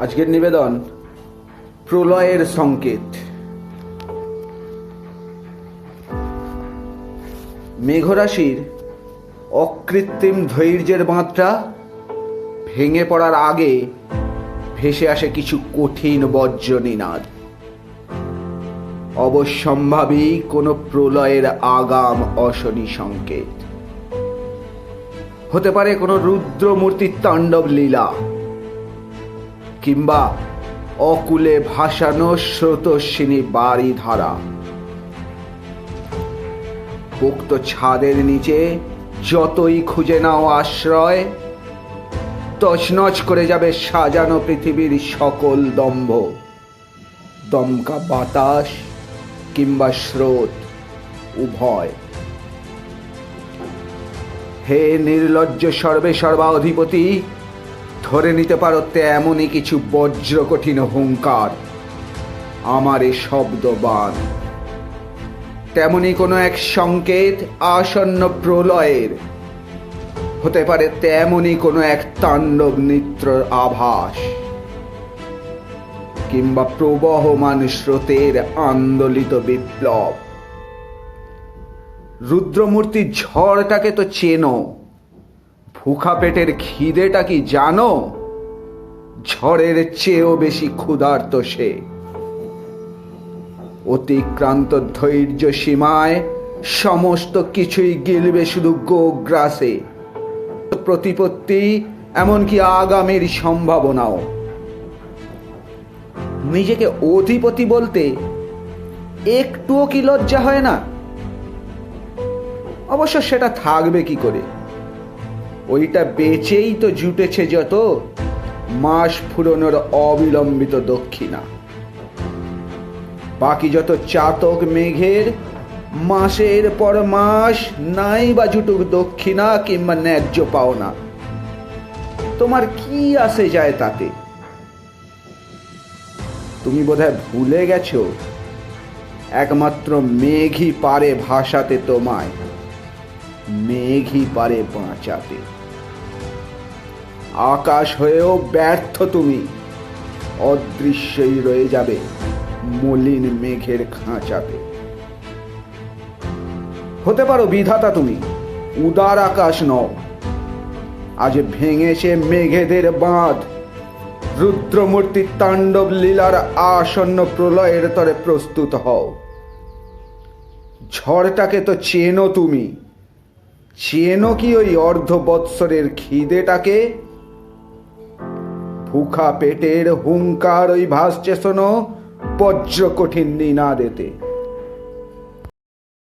আজকের নিবেদন, প্রলয়ের সংকেত। মেঘরাশির অকৃত্রিম ধৈর্যের বাঁধটা ভেঙে পড়ার আগে ভেসে আসে কিছু কঠিন বজ্রনিনাদ অবশ্যম্ভাবী কোনো প্রলয়ের আগাম অশনি সংকেত। হতে পারে কোনো রুদ্রমূর্তির তাণ্ডব লীলা। কিংবা অকুলে ভাসানো স্রোতস্বিনী বাড়ি ধারা। উক্ত ছাদের নিচে যতই খুঁজে নাও আশ্রয়, তছনছ করে যাবে সাজানো পৃথিবীর সকল দম্ভ। দমকা বাতাস কিংবা স্রোত উভয়। হে নির্লজ্জ সর্বে সর্বা অধিপতি ধরে নিতে পারো তেমনই কিছু বজ্র কঠিন হুঙ্কার। আমার এ শব্দবান। তেমনি কোনো এক সংকেত আসন্ন প্রলয়ের। হতে পারে তেমনি কোনো এক তাণ্ডব নৃত্যর আভাস। কিংবা প্রবহমান স্রোতের আন্দোলিত বিপ্লব। রুদ্রমূর্তির ঝড়টাকে তো চেনো। ভুখা পেটের খিদেটা কি জানো? ঝড়ের চেয়েও বেশি ক্ষুধার্ত সে। অতিক্রান্ত ধৈর্য সীমায় সমস্ত কিছুই গিলবে শুধু গোগ্রাসে। প্রতিপত্তি, এমনকি আগামীর সম্ভাবনাও। নিজেকে অধিপতি বলতে একটুও কি লজ্জা হয় না? অবশ্য সেটা থাকবে কি করে? ওইটা বেচেই তো জুটেছে যত মাস ফুরনোর অবিলম্বিত দক্ষিণা। বাকি যত চাতক মেঘের, মাসের পর মাস নাই বা জুটুক দক্ষিণা কিংবা ন্যায্য পাওনা। তোমার কি আসে যায় তাতে? তুমি বোধহয় ভুলে গেছো? একমাত্র মেঘই পারে ভাসাতে তোমায়। মেঘই পারে বাঁচাতে। আকাশ হয়েও ব্যর্থ তুমি। অদৃশ্যই রয়ে যাবে মলিন মেঘের খাঁচাতে। হতে পারো বিধাতা তুমি, উদার আকাশ নও। আজ ভেঙেছে মেঘেদের বাঁধ। রুদ্রমূর্তি তাণ্ডব লীলার আসন্ন প্রলয়ের তরে প্রস্তুত হও। ঝড়টাকে তো চেনো তুমি। চেনো কি ওই অর্ধ বৎসরের খিদেটাকে? ভুখা পেটের হুঙ্কার ওই ভাসছে শোনো বজ্র কঠিন নিনাদেতে